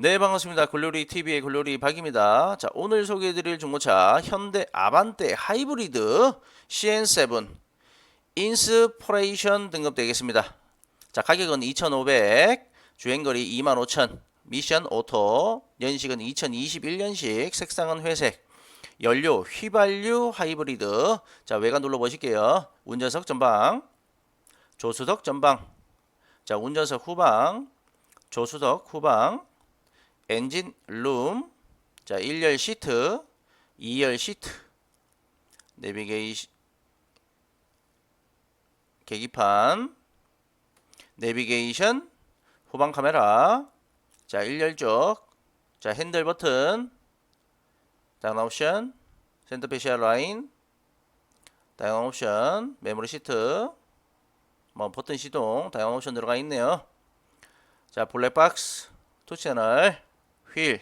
네 반갑습니다. 글로리 TV의 글로리 박입니다. 자 오늘 소개해드릴 중고차 현대 아반떼 하이브리드 CN7 인스퍼레이션 등급되겠습니다. 자 가격은 2,500, 주행거리 25,000, 미션 오토, 연식은 2021년식, 색상은 회색, 연료 휘발유 하이브리드. 자 외관 눌러보실게요. 운전석 전방, 조수석 전방, 자 운전석 후방, 조수석 후방. 엔진 룸, 자 1열 시트, 2열 시트, 내비게이션 계기판, 내비게이션, 후방 카메라, 자 1열 쪽, 자 핸들 버튼, 다양한 옵션, 센터 페시얼 라인, 다양한 옵션, 메모리 시트, 뭐 버튼 시동, 다양한 옵션 들어가 있네요. 자 블랙박스, 투 채널, 휠.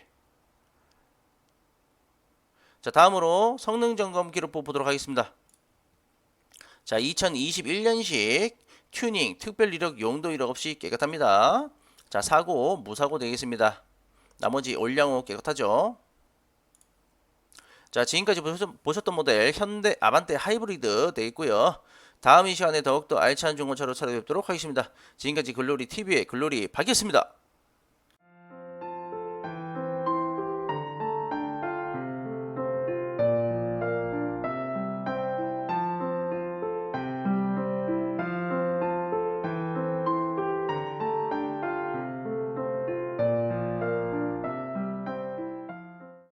자, 다음으로 성능 점검 기록부 보도록 하겠습니다. 자, 2021년식 튜닝 특별 이력 용도 이력 없이 깨끗합니다. 자, 사고 무사고 되겠습니다. 나머지 올량후 깨끗하죠. 자, 지금까지 보셨, 보셨던 모델 현대 아반떼 하이브리드 되어 있고요. 다음 이 시간에 더욱더 알찬 중고차로 찾아뵙도록 하겠습니다. 지금까지 글로리 TV의 글로리 박이었습니다.